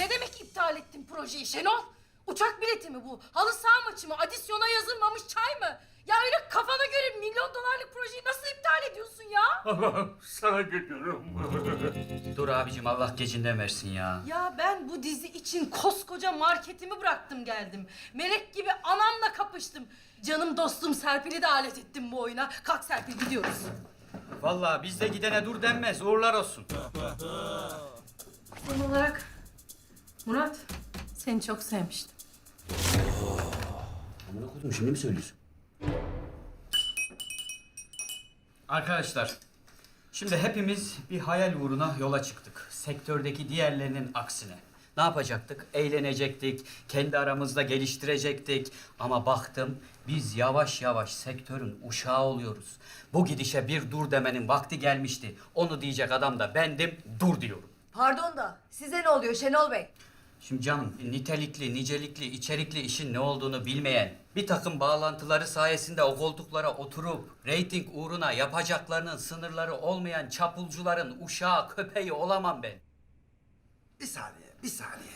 Ne demek iptal ettin projeyi Şenol? Uçak bileti mi bu? Halı saha maçı mı? Adisyona yazılmamış çay mı? Ya öyle kafana göre milyon dolarlık projeyi nasıl iptal ediyorsun ya? Allah'ım sana geliyorum. Dur abicim Allah gecinden versin ya. Ya ben bu dizi için koskoca marketimi bıraktım geldim. Melek gibi anamla kapıştım. Canım dostum Serpil'i de alet ettim bu oyuna. Kalk Serpil gidiyoruz. Vallahi bizde gidene dur denmez uğurlar olsun. Son olarak Murat seni çok sevmiştim. Amına koydum şimdi mi söylüyorsun? Arkadaşlar, şimdi hepimiz bir hayal uğruna yola çıktık. Sektördeki diğerlerinin aksine. Ne yapacaktık? Eğlenecektik, kendi aramızda geliştirecektik. Ama baktım biz yavaş yavaş sektörün uşağı oluyoruz. Bu gidişe bir dur demenin vakti gelmişti. Onu diyecek adam da bendim, dur diyorum. Pardon da size ne oluyor Şenol Bey? Şimdi canım nitelikli, nicelikli, içerikli işin ne olduğunu bilmeyen, bir takım bağlantıları sayesinde o koltuklara oturup reyting uğruna yapacaklarının sınırları olmayan çapulcuların uşağı, köpeği olamam ben. Bir saniye, bir saniye.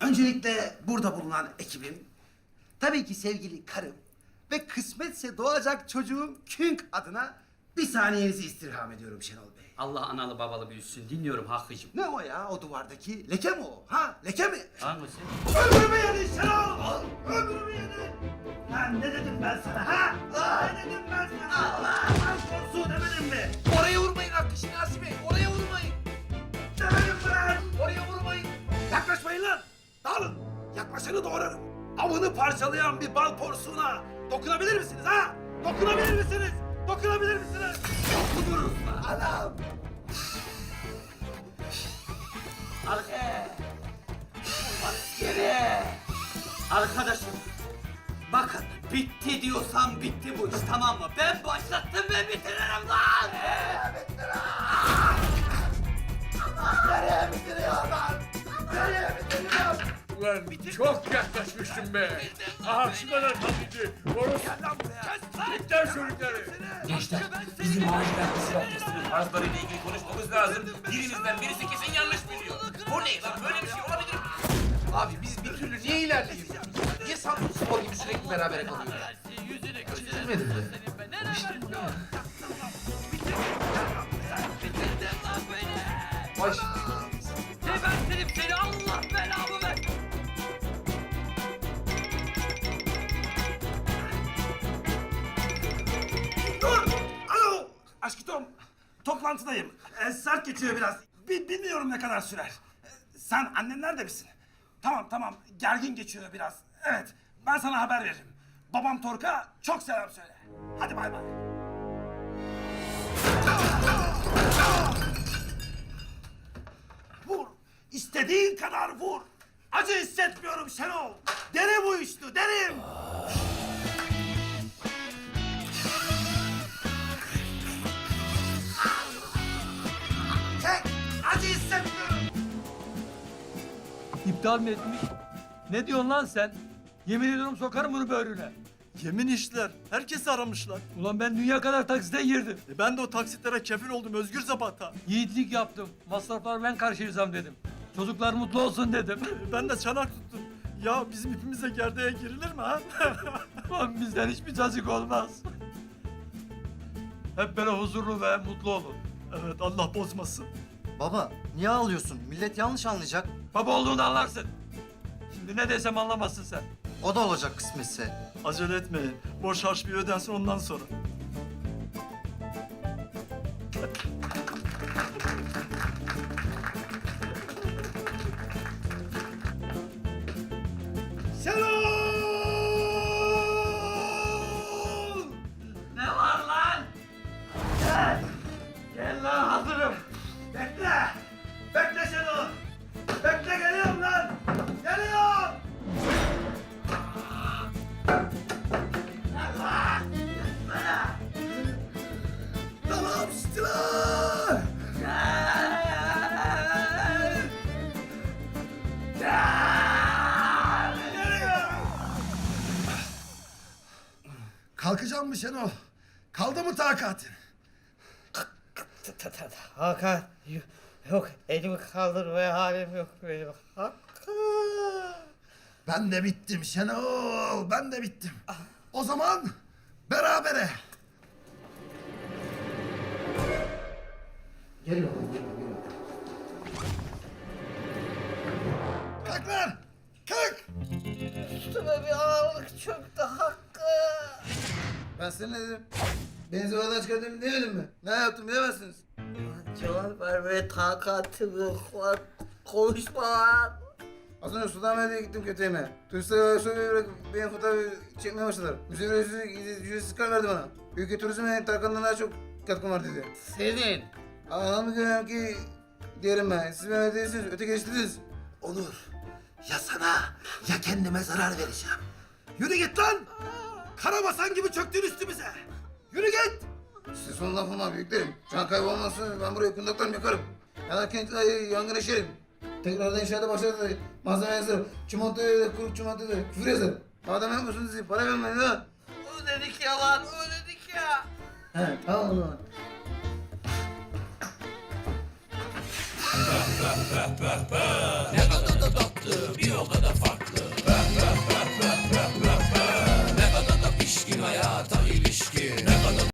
Öncelikle burada bulunan ekibim, tabii ki sevgili karım ve kısmetse doğacak çocuğum Künk adına bir saniyenizi istirham ediyorum Şenol Bey. Allah analı babalı büyüsün. Dinliyorum Hakkı'cım. Ne o ya o duvardaki? Leke mi o? Ha leke mi? Hangisi? Ömrümü yedin Şenol! Ömrümü yedin! Lan ne dedim ben sana ha? Aa, ne dedim ben sana? Allah! Ben su demedim mi? Oraya vurmayın Hakkı Şinasi Bey, oraya vurmayın! Demedim lan? Oraya vurmayın! Yaklaşmayın lan! Dağılın! Yaklaşanı doğrarım. Avını parçalayan bir bal porsuğuna dokunabilir misiniz ha? Dokunabilir misiniz? Dokunabilir misiniz? Dokunuruz! Anam! Arkaya. Geri. Arkadaşım. Bakın bitti diyorsam bitti bu iş tamam mı? Ben başlattım ben bitiririm lan. Nereye bitiriyor lan? Nereye bitiriyor? Ulan çok yaklaşmıştım be. Aha şu kadar tatlıydı. Orası Lan buraya! İptal çocukları. Gençler, bizim acilen bu silah testinin tarzlarıyla ilgili konuşmamız lazım. Birimizden birisi kesin yanlış biliyor. Bu ne lan? Böyle bir şey olabilir mi? Abi biz bir türlü niye ilerleyemiyoruz? Niye Samsun Spor gibi sürekli berabere kalıyoruz? Çizilmedi mi? İşte bu ya. Baş. Toplantıdayım. Ee, sert geçiyor biraz. Bi- bilmiyorum ne kadar sürer. Ee, sen annen nerede misin? Tamam tamam, gergin geçiyor biraz. Evet, ben sana haber veririm. Babam Tork'a çok selam söyle. Hadi bay bay. Vur! İstediğin kadar vur! Acı hissetmiyorum Şenol. Derim uyuştu, derim. Mi etmiş? Ne diyorsun lan sen? Yemin ediyorum sokarım bunu böğrüne. Yemin işler. Herkesi aramışlar. Ulan ben dünya kadar taksite girdim. E ben de o taksitlere kefil oldum Özgür Zapata. Yiğitlik yaptım. Masraflar ben karşılayacağım dedim. Çocuklar mutlu olsun dedim. E ben de çanak tuttum. Ya bizim ipimize gerdeğe girilir mi ha? Lan bizden hiçbir cacık olmaz. Hep böyle huzurlu ve mutlu olun. evet Allah bozmasın. Baba niye ağlıyorsun? Millet yanlış anlayacak. Baba olduğunu anlarsın. Şimdi ne desem anlamazsın sen. O da olacak kısmetse. Acele etmeyin. Borç harç bir ödensin ondan sonra. Kalkacağım mı Şenol? Kaldı mı takatin? Hakan Yok elimi kaldırmaya halim yok benim. Hakkı. Ben de bittim Şenol. Ben de bittim. O zaman berabere. Geliyor. Kalk Ben sana ne dedim? Beni zorladan çıkardım demedim mi? Ne yaptım bilemezsiniz. Cevap vermeye takatim yok lan. Konuşma lan. Az önce Sultanbeyli'ye gittim kötüyeme. Turistler söylüyor bırak benim fotoğrafı çekmeye başladılar. Müze ücretsiz, ücretsiz kar verdi bana. Ülke turizme Tarkan'dan daha çok katkım var dedi. Senin. Anlamı görüyorum ki diyelim ben. Siz beni değilsiniz, ötekileştirdiniz. Onur, ya sana ya kendime zarar vereceğim. Yürü git lan! Karabasan gibi çöktün üstümüze. Yürü git! Size son lafım var büyüklerim. Can kaybolmasın ben buraya kundaklarımı yakarım. Yanarken yangın eşerim. Tekrardan inşaata başlarsa malzeme yazarım. Çimentoya da kuru çimentoya da küfür yazarım. Madem yapmıyorsunuz siz para vermeyin lan. O dedik ya lan, o dedik ya. He tamam o zaman. Ne kadar da tatlı bir o kadar farklı